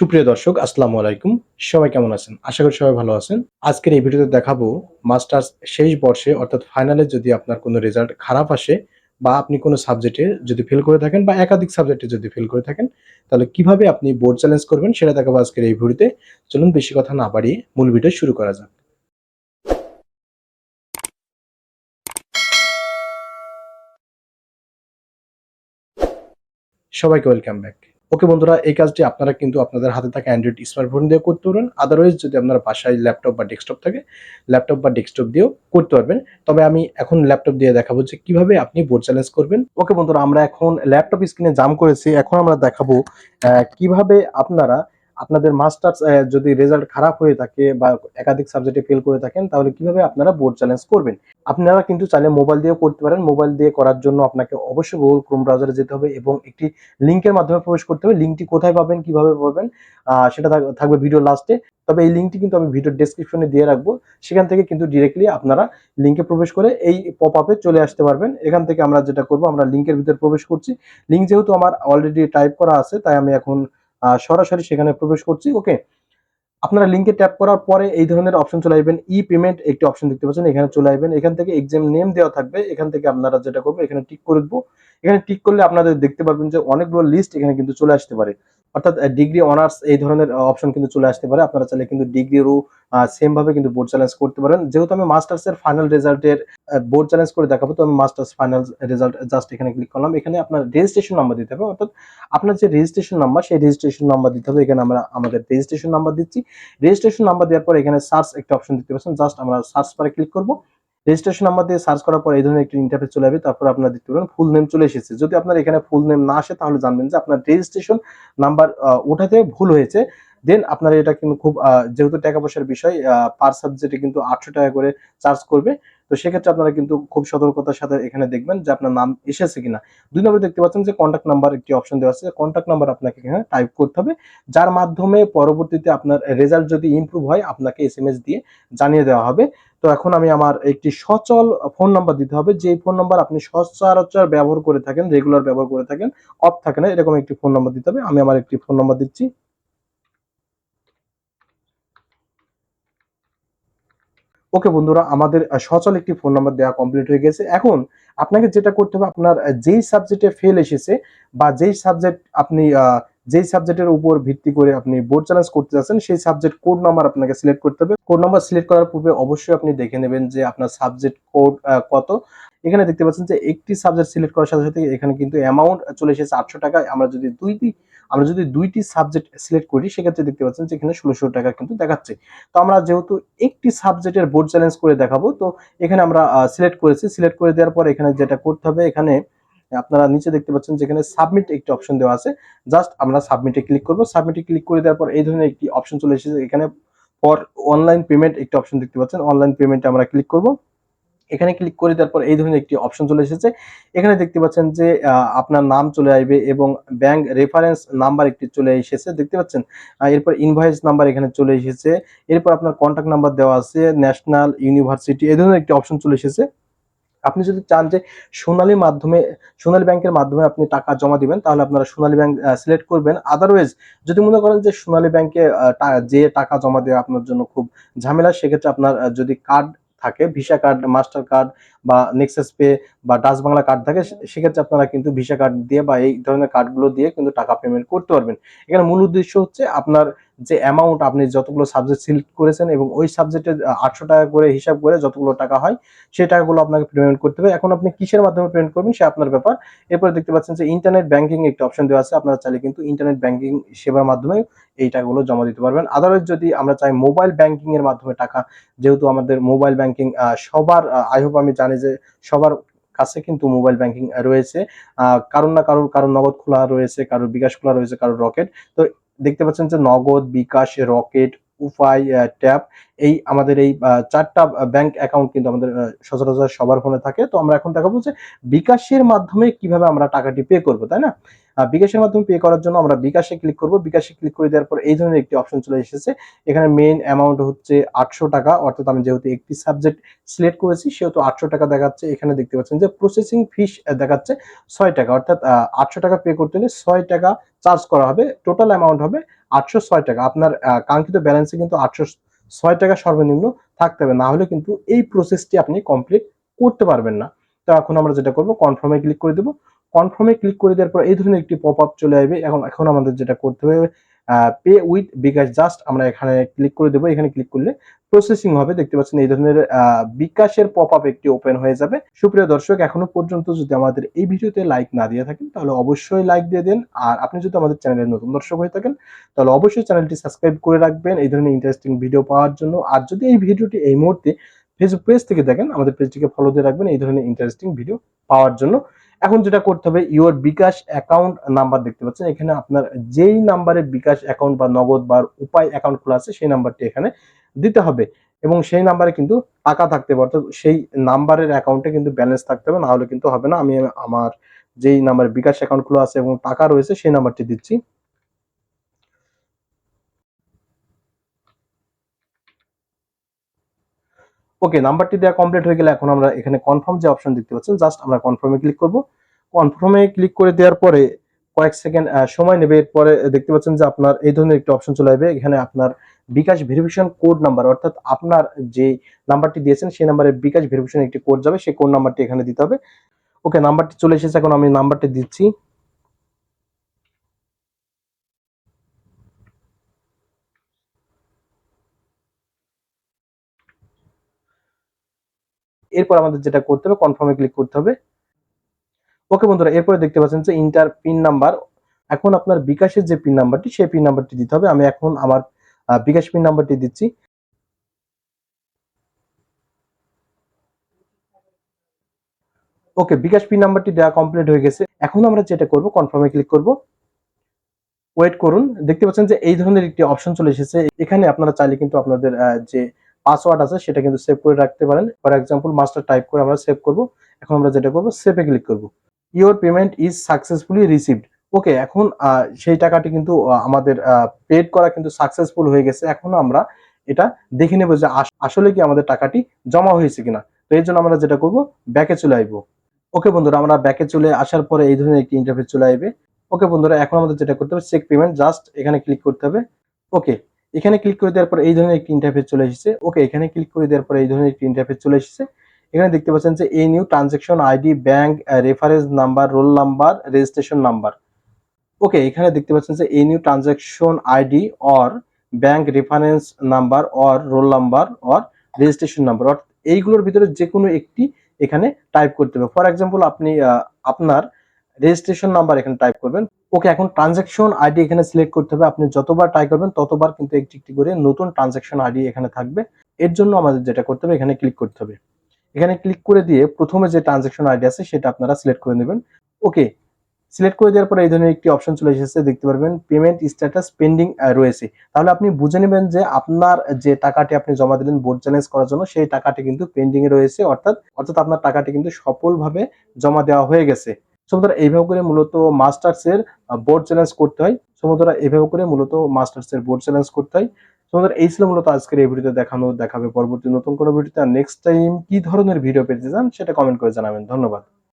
সুপ্রিয় দর্শক, আসসালামু আলাইকুম। সবাই কেমন আছেন? আশা করি সবাই ভালো আছেন। আজকের এই ভিডিওতে দেখাবো মাস্টার্স শেষ বর্ষে, অর্থাৎ ফাইনালে যদি আপনার কোনো রেজাল্ট খারাপ আসে বা আপনি কোনো সাবজেক্টে যদি ফেল করে থাকেন বা একাধিক সাবজেক্টে যদি ফেল করে থাকেন, তাহলে কীভাবে আপনি বোর্ড চ্যালেঞ্জ করবেন সেটা দেখাবো আজকের এই ভিডিওতে। চলুন বেশি কথা না বাড়িয়ে মূল ভিডিও শুরু করা যাক। সবাইকে ওয়েলকাম ব্যাক ওকে বন্ধুরা, এই কাজটি আপনারা কিন্তু আপনাদের হাতে থাকা অ্যান্ড্রয়েড স্মার্টফোন দিয়ে করতে পারবেন। আদারওয়াইজ যদি আপনার বাসায় ল্যাপটপ বা ডেস্কটপ থাকে ল্যাপটপ বা ডেস্কটপ দিয়েও করতে পারবেন। তবে আমি এখন ল্যাপটপ দিয়ে দেখাবো যে কীভাবে আপনি বোর্ড চ্যালেঞ্জ করবেন। ওকে বন্ধুরা, আমরা এখন ল্যাপটপ স্ক্রিনে জাম করেছি। এখন আমরা দেখাবো কীভাবে আপনারা আপনাদের মাস্টার্স যদি রেজাল্ট খারাপ হয়ে থাকে বা একাধিক সাবজেক্টে ফেল করে থাকেন, তাহলে কীভাবে আপনারা বোর্ড চ্যালেঞ্জ করবেন? আপনারা কিন্তু চাইলে মোবাইল দিয়েও করতে পারেন। মোবাইল দিয়ে করার জন্য আপনাকে অবশ্যই গুগল ক্রোম ব্রাউজারে যেতে হবে এবং একটি লিঙ্কের মাধ্যমে প্রবেশ করতে হবে। লিঙ্কটি কোথায় পাবেন, কীভাবে পাবেন সেটা থাক- থাকবে ভিডিও লাস্টে তবে এই লিঙ্কটি কিন্তু আমি ভিডিও ডেসক্রিপশনে দিয়ে রাখব। সেখান থেকে কিন্তু ডিরেক্টলি আপনারা লিঙ্কে প্রবেশ করে এই পপ আপে চলে আসতে পারবেন। এখান থেকে আমরা যেটা করব, আমরা লিঙ্কের ভিতরে প্রবেশ করছি। লিঙ্ক যেহেতু আমার অলরেডি টাইপ করা আছে, তাই আমি এখন সরাসরি সেখানে প্রবেশ করছি। ওকে আপনারা লিঙ্কে ট্যাপ করার পরে এই ধরনের অপশন চলে আসবেন। ই পেমেন্ট একটি অপশন দেখতে পাচ্ছেন, এখানে চলে আসবেন। এখান থেকে এক্সাম নেম দেওয়া থাকবে। এখান থেকে আপনারা যেটা করবেন, এখানে টিক করে দেবো। এখানে টিক করলে আপনাদের দেখতে পারবেন যে অনেকগুলো লিস্ট এখানে কিন্তু চলে আসতে পারে। অর্থাৎ ডিগ্রি অনার্স এই ধরনের অপশন কিন্তু চলে আসতে পারে। আপনারা চাইলে কিন্তু ডিগ্রিরও সেম ভাবে কিন্তু বোর্ড চ্যালেঞ্জ করতে পারেন। যেহেতু আমি মাস্টার্স এর ফাইনাল রেজাল্টের বোর্ড চ্যালেঞ্জ করে দেখাবো, তো আমি মাস্টার্স ফাইনাল রেজাল্ট জাস্ট এখানে ক্লিক করলাম। এখানে আপনার রেজিস্ট্রেশন নাম্বার দিতে হবে। অর্থাৎ, আপনার যে রেজিস্ট্রেশন নাম্বার সেই রেজিস্ট্রেশন নাম্বার দিতে হবে। এখানে আমরা, আমাদের রেজিস্ট্রেশন নাম্বার দিচ্ছি। রেজিস্ট্রেশন নাম্বার দেওয়ার পর এখানে সার্চ একটা অপশন দিতে পাচ্ছেন। জাস্ট আমরা সার্চ পারে ক্লিক করব। রেজিস্ট্রেশন নাম্বার দিয়ে সার্চ করার পর এই ধরনের একটি ইন্টারফেস চলে আসবে, তারপর আপনার দেখতে পাবেন ফুল নেম চলে এসেছে। যদি আপনার এখানে ফুল নেম না আসে, তাহলে জানবেন যে আপনার রেজিস্ট্রেশন নাম্বার ওঠাতে ভুল হয়েছে। দেন আপনার এটা কিন্তু খুব যেহেতু টাকা পয়সার বিষয় পার সাবজেক্টে কিন্তু আটশো টাকা করে চার্জ করবে। তো সেক্ষেত্রে আপনারা কিন্তু খুব সতর্কতার সাথে এখানে দেখবেন যে আপনার নাম এসেছে কিনা। দুই নম্বরে দেখতে পাচ্ছেন যে কন্ট্যাক্ট নাম্বার একটি অপশন দেওয়া আছে। কন্ট্যাক্ট নাম্বার আপনাকে এখানে টাইপ করতে হবে, যার মাধ্যমে পরবর্তীতে আপনার রেজাল্ট যদি ইমপ্রুভ হয়, আপনাকে এস দিয়ে জানিয়ে দেওয়া হবে। তো এখন আমি আমার একটি সচল ফোন নাম্বার দিতে হবে। যে ফোন নাম্বার আপনি সচরাচর ব্যবহার করে থাকেন রেগুলার ব্যবহার করে থাকেন অফ থাকে না, এরকম একটি ফোন নাম্বার দিতে হবে। আমি আমার একটি ফোন নাম্বার দিচ্ছি। ওকে বন্ধুরা, আমাদের সচল একটি ফোন নাম্বার দেওয়া কমপ্লিট হয়ে গেছে। এখন আপনাকে যেটা করতে হবে, আপনার যেই সাবজেক্টে ফেল এসেছে বা যেই সাবজেক্ট আপনি যেই সাবজেক্টের উপর ভিত্তি করে আপনি বোর্ড চ্যালেঞ্জ করতে যাচ্ছেন, সেই সাবজেক্ট কোড নাম্বার আপনাকে সিলেক্ট করতে হবে। কোড নাম্বার সিলেক্ট করার পূর্বে অবশ্যই আপনি দেখে নেবেন যে আপনার সাবজেক্ট কোড কত। এখানে দেখতে পাচ্ছেন যে একটি সাবজেক্ট সিলেক্ট করার সাথে সাথে এখানে কিন্তু অ্যামাউন্ট চলে এসেছে আটশো টাকা। আমরা যদি দুইটি, আমরা যদি দুইটি সাবজেক্ট সিলেক্ট করি, সেক্ষেত্রে দেখতে পাচ্ছেন যে এখানে ষোলোশো টাকা কিন্তু দেখাচ্ছে। তো আমরা যেহেতু একটি সাবজেক্টের বোর্ড চ্যালেঞ্জ করে দেখাবো, তো এখানে আমরা সিলেক্ট করেছি। সিলেক্ট করে দেওয়ার পর এখানে যেটা করতে হবে, এখানে আপনারা নিচে দেখতে পাচ্ছেন যেখানে সাবমিট একটি অপশন দেওয়া আছে। জাস্ট আমরা সাবমিটে ক্লিক করব। সাবমিটে ক্লিক করে দেওয়ার পর এই ধরনের একটি অপশন চলে এসেছে। এখানে ফর অনলাইন পেমেন্ট একটি অপশন দেখতে পাচ্ছেন। অনলাইন পেমেন্টে আমরা ক্লিক করব। এখানে ক্লিক করে দেওয়ার পর এই ধরনের একটি অপশন চলে এসেছে। এখানে দেখতে পাচ্ছেন যে আপনার নাম চলে আসবে এবং ব্যাংক রেফারেন্স নাম্বার একটি চলে এসেছে। দেখতে পাচ্ছেন? এরপর ইনভয়েস নাম্বার এখানে চলে এসেছে। এরপর আপনার কন্ট্যাক্ট নাম্বার দেওয়া আছে ন্যাশনাল ইউনিভার্সিটি এই ধরনের একটি অপশন চলে এসেছে। আপনি যদি চান যে সোনালী মাধ্যমে, সোনালী ব্যাংকের মাধ্যমে আপনি টাকা জমা দিবেন, তাহলে আপনারা সোনালী ব্যাংক সিলেক্ট করবেন। আদারওয়াইজ যদি মনে করেন যে সোনালী ব্যাংকে যে টাকা জমা দেওয়া আপনার জন্য খুব ঝামেলা, সেক্ষেত্রে আপনার যদি কার্ড থাকে ভিসা কার্ড মাস্টার কার্ড বা নেক্সাস পে বা ডাচ বাংলা কার্ড থাকে সেক্ষেত্রে আপনারা কিন্তু ভিসা কার্ড দিয়ে বা এই ধরনের কার্ডগুলো দিয়ে কিন্তু টাকা পেমেন্ট করতে পারবেন। এখানে মূল উদ্দেশ্য হচ্ছে আপনার যে অ্যামাউন্ট আপনি যতগুলো সাবজেক্ট সিলেক্ট করেছেন এবং ওই সাবজেক্টে আটশো টাকা করে হিসাব করে যতগুলো টাকা হয়, সেই টাকাগুলো আপনাকে পেমেন্ট করতে হবে। এখন আপনি কিসের মাধ্যমে পেমেন্ট করবেন সে আপনার ব্যাপার। এরপরে দেখতে পাচ্ছেন যে ইন্টারনেট ব্যাংকিং একটি অপশন দেওয়া আছে। আপনারা চাইলে কিন্তু ইন্টারনেট ব্যাংকিং সেবার মাধ্যমে এই টাকাগুলো জমা দিতে পারবেন। আদারওয়াইজ যদি আমরা চাই মোবাইল ব্যাংকিং এর মাধ্যমে টাকা, যেহেতু আমাদের মোবাইল ব্যাংকিং সবার আই হোপ আমি জানি যে সবার কাছে কিন্তু মোবাইল ব্যাংকিং রয়েছে। কারোর না কারোর কারোর নগদ খোলা রয়েছে, কারোর বিকাশ খোলা রয়েছে, কারোর রকেট তো দেখতে পাচ্ছেন যে নগদ, বিকাশ, রকেট উপায় ট্যাপ এই আমাদের এই চারটা ব্যাংক অ্যাকাউন্ট কিন্তু আমাদের সচরাচর সবার ফোনে থাকে। তো আমরা এখন দেখাবো যে বিকাশের মাধ্যমে কীভাবে আমরা টাকাটি পে করব, তাই না? বিকাশের মাধ্যমে পে করার জন্য আমরা বিকাশে ক্লিক করব। বিকাশে ক্লিক করে দেওয়ার পর এই ধরনের একটি অপশন চলে এসেছে। এখানে মেইন অ্যামাউন্ট হচ্ছে আটশো টাকা। অর্থাৎ আমি যেহেতু একটি সাবজেক্ট সিলেক্ট করেছি, সেহেতু আটশো টাকা দেখাচ্ছে। এখানে দেখতে পাচ্ছেন যে প্রসেসিং ফিস দেখাচ্ছে ছয় টাকা। অর্থাৎ আটশো টাকা পে করতে হলে ছয় টাকা চার্জ করা হবে। টোটাল অ্যামাউন্ট হবে আটশো ছয় টাকা। আপনার কাঙ্ক্ষিত ব্যালেন্সে কিন্তু আটশো ছয় টাকা সর্বনিম্ন থাকতে হবে। না হলে কিন্তু এই প্রসেসটি আপনি কমপ্লিট করতে পারবেন না। তো এখন আমরা যেটা করব কনফার্মে ক্লিক করে দেবো। কনফার্মে ক্লিক করে দেওয়ার পর এই ধরনের একটি পপ আপ চলে আসবে। এখন এখন আমাদের যেটা করতে হবে পে উইথ বিকাশ জাস্ট আমরা এখানে ক্লিক করে দেবো। এখানে ক্লিক করলে প্রসেসিং হবে। দেখতে পাচ্ছেন এই ধরনের বিকাশের পপ আপ একটি ওপেন হয়ে যাবে। সুপ্রিয় দর্শক, এখনও পর্যন্ত যদি আমাদের এই ভিডিওতে লাইক না দিয়ে থাকেন, তাহলে অবশ্যই লাইক দিয়ে দেন। আর আপনি যদি আমাদের চ্যানেলের নতুন দর্শক হয়ে থাকেন, তাহলে অবশ্যই চ্যানেলটি সাবস্ক্রাইব করে রাখবেন এই ধরনের ইন্টারেস্টিং ভিডিও পাওয়ার জন্য। আর যদি এই ভিডিওটি এই মুহূর্তে ফেসবুক পেজ থেকে দেখেন, আমাদের পেজটিকে ফলো দিয়ে রাখবেন এই ধরনের ইন্টারেস্টিং ভিডিও পাওয়ার জন্য। এখন যেটা করতে হবে ইউর বিকাশ অ্যাকাউন্ট নাম্বার দেখতে পাচ্ছেন। এখানে আপনার যেই নাম্বারে বিকাশ অ্যাকাউন্ট বা নগদ বা উপায় অ্যাকাউন্ট খোলা আছে, সেই নাম্বারটি এখানে দিতে হবে। এবং সেই নাম্বারে কিন্তু টাকা থাকতে হবে, অর্থাৎ সেই নাম্বারের অ্যাকাউন্টে কিন্তু ব্যালেন্স থাকতে হবে না হলে কিন্তু হবে না। আমি আমার যেই নাম্বারে বিকাশ অ্যাকাউন্ট খোলা আছে এবং টাকা রয়েছে, সেই নাম্বারটি দিচ্ছি। ওকে নাম্বারটি দেওয়া কমপ্লিট হয়ে গেলে এখন আমরা এখানে কনফার্ম যে অপশন দেখতে পাচ্ছেন জাস্ট আমরা কনফার্মে ক্লিক করব। কনফার্মে ক্লিক করে দেওয়ার পরে কয়েক সেকেন্ড সময় নেবে। এরপরে দেখতে পাচ্ছেন যে আপনার এই ধরনের একটি অপশন চলে আসবে। এখানে আপনার বিকাশ ভেরিফিকেশন কোড নাম্বার অর্থাৎ আপনার যে নাম্বারটি দিয়েছেন, সেই নাম্বারে বিকাশ ভেরিফিকেশন একটি কোড যাবে। সেই কোড নাম্বারটি এখানে দিতে হবে। ওকে নাম্বারটি চলে এসেছে। এখন আমি নাম্বারটি দিচ্ছি। এরপর আমাদের যেটা করতে হবে কনফার্মে ক্লিক করতে হবে। ওকে বন্ধুরা, এরপরে দেখতে পাচ্ছেন যে ইন্টার পিন নাম্বার এখন আপনার বিকাশের যে পিন নাম্বারটি সেই পিন নাম্বারটি দিতে হবে। আমি এখন আমার বিকাশ পিন নাম্বারটি দিচ্ছি। ওকে বিকাশ পিন নাম্বারটি দেওয়া কমপ্লিট হয়ে গেছে। এখন আমরা যেটা করব কনফার্মে ক্লিক করব। ওয়েট করুন। দেখতে পাচ্ছেন যে এই ধরনের একটি অপশন চলে এসেছে। এখানে আপনারা চাইলে কিন্তু আপনাদের যে পাসওয়ার্ড আছে, সেটা কিন্তু সেভ করে রাখতে পারেন। ফর এক্সাম্পল মাস্টার টাইপ করে আমরা সেভ করব। এখন আমরা যেটা করব সেভে ক্লিক করব। Your payment is successfully received okay এখন সেই টাকাটি কিন্তু আমাদের পেড করা কিন্তু সাকসেসফুল হয়ে গেছে। এখন আমরা এটা দেখে নেব যে আসলে কি আমাদের টাকাটি জমা হয়েছে কিনা। তো এই জন্য আমরা যেটা করব ব্যাকে চলে আসব। ওকে বন্ধুরা, আমরা ব্যাকে চলে আসার পরে এই ধরনের একটি ইন্টারফেস চলে আসবে। ওকে বন্ধুরা, এখন আমাদের যেটা করতে হবে চেক পেমেন্ট জাস্ট এখানে ক্লিক করতে হবে। ওকে এখানে ক্লিক করে দেওয়ার পর এই ধরনের একটি ইন্টারফেস চলে এসেছে। ওকে এখানে ক্লিক করে দেওয়ার পর এই ধরনের একটি ইন্টারফেস চলে এসেছে। এখানে দেখতে পাচ্ছেন যে এই new transaction ID bank reference number roll number registration number okay এখানে দেখতে পাচ্ছেন যে এই new transaction ID or bank reference number or roll number or registration number অর্থাৎ এইগুলোর ভিতরে যে কোনো একটি এখানে টাইপ করতে হবে। ফর এক্সাম্পল আপনি আহ, আপনার রেজিস্ট্রেশন নাম্বার এখানে টাইপ করবেন। ওকে, এখন ট্রানজাকশন আইডি এখানে সিলেক্ট করতে হবে। আপনি যতবার ট্রাই করবেন, ততবার কিন্তু একটি একটি করে নতুন ট্রানজাকশন আইডি এখানে থাকবে। এর জন্য আমাদের যেটা করতে হবে, এখানে ক্লিক করতে হবে। এখানে ক্লিক করে দিয়ে প্রথমে যে ট্রানজাকশন আইডি আছে, সেটা আপনারা সিলেক্ট করে নেবেন। ওকে সিলেক্ট করে দেওয়ার পরে এই ধরনের একটি অপশন চলে এসেছে, দেখতে পারবেন পেমেন্ট স্ট্যাটাস পেন্ডিং রয়েছে। তাহলে আপনি বুঝে নেবেন যে আপনার যে টাকাটি আপনি জমা দিলেন বোর্ড চ্যালেঞ্জ করার জন্য, সেই টাকাটি কিন্তু পেন্ডিং এ রয়েছে, অর্থাৎ অর্থাৎ আপনার টাকাটি কিন্তু সফলভাবে জমা দেওয়া হয়ে গেছে। সমুদ্র এইভাবে করে মূলত মাস্টার্স এর বোর্ড চ্যালেঞ্জ করতে হয়। সুতরাং এইভাবে করে মূলত মাস্টার্স এর বোর্ড চ্যালেঞ্জ করতে হয়। সুতরাং এই ছিল মূলত আজকের এই ভিডিওতে দেখানো, দেখাবে পরবর্তী নতুন কোনো ভিডিওতে নেক্সট টাইম কি ধরনের ভিডিও পেতে চান, সেটা কমেন্ট করে জানাবেন। ধন্যবাদ।